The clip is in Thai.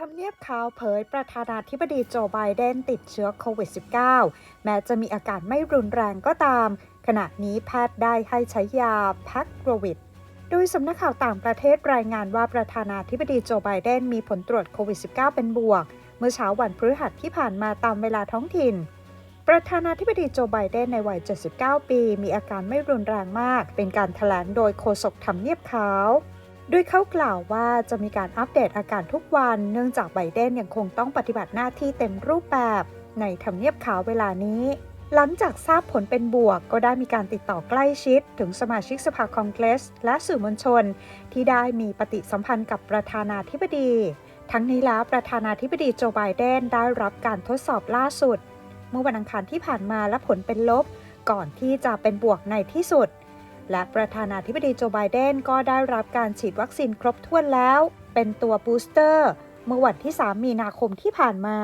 ทำเนียบขาวเผยประธานาธิบดีโจไบเดนติดเชื้อโควิด -19 แม้จะมีอาการไม่รุนแรงก็ตาม ขณะนี้แพทย์ได้ให้ใช้ยาแพักโรวิดโดยสำนักข่าวต่างประเทศรายงานว่าประธานาธิบดีโจไบเดนมีผลตรวจโควิด -19 เป็นบวก เมื่อเช้าวันพฤหัสที่ผ่านมาตามเวลาท้องถิ่น ประธานาธิบดีโจไบเดนในวัย 79 ปี มีอาการไม่รุนแรงมาก เป็นการแถลงโดยโฆษกทำเนียบขาว โดยเขากล่าวว่าจะมีการอัปเดตอาการทุกวัน เนื่องจากไบเดนยังคงต้องปฏิบัติหน้าที่เต็มรูปแบบ ในทำเนียบขาวเวลานี้ หลังจากทราบผลเป็นบวก ก็ได้มีการติดต่อใกล้ชิด ถึงสมาชิกสภาคองเกรส และสื่อมวลชน ที่ได้มีปฏิสัมพันธ์กับประธานาธิบดี ทั้งนี้แล้วประธานาธิบดีโจไบเดนได้รับการทดสอบล่าสุด เมื่อวันอังคารที่ผ่านมาและผลเป็นลบ ก่อนที่จะเป็นบวกในที่สุด และประธานาธิบดีโจไบเดนก็ได้รับการฉีดวัคซีนครบถ้วนแล้ว เป็นตัวบูสเตอร์ เมื่อวันที่ 3 มีนาคมที่ผ่านมา